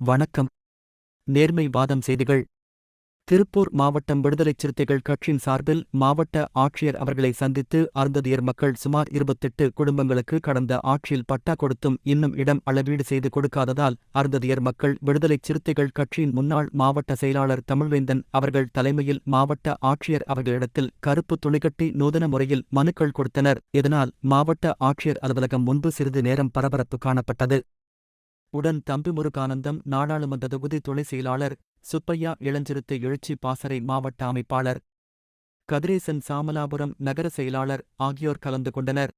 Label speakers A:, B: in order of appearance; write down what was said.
A: வணக்கம். நேர்மை வாதம் செய்திகள். திருப்பூர் மாவட்டம் விடுதலைச் சிறுத்தைகள் கட்சியின் சார்பில் மாவட்ட ஆட்சியர் அவர்களை சந்தித்து அருந்ததியர் மக்கள் சுமார் இருபத்தெட்டு குடும்பங்களுக்கு கடந்த ஆட்சியில் பட்டா கொடுத்தும் இன்னும் இடம் அளவீடு செய்து கொடுக்காததால் அருந்ததியர் மக்கள் விடுதலைச் சிறுத்தைகள் கட்சியின் முன்னாள் மாவட்ட செயலாளர் தமிழ்வேந்தன் அவர்கள் தலைமையில் மாவட்ட ஆட்சியர் அவர்களிடத்தில் கருப்பு துணிகட்டி நூதன முறையில் மனுக்கள் கொடுத்தனர். இதனால் மாவட்ட ஆட்சியர் அலுவலகம் முன்பு சிறிது நேரம் பரபரப்பு காணப்பட்டது. உடன் தம்பி முருகானந்தம் நாடாளுமன்ற தொகுதி துணை செயலாளர் சுப்பையா இளஞ்சிறுத்தை எழுச்சி பாசறை மாவட்ட அமைப்பாளர். கதிரேசன் சாமலாபுரம் நகர செயலாளர் ஆகியோர் கலந்து கொண்டனர்.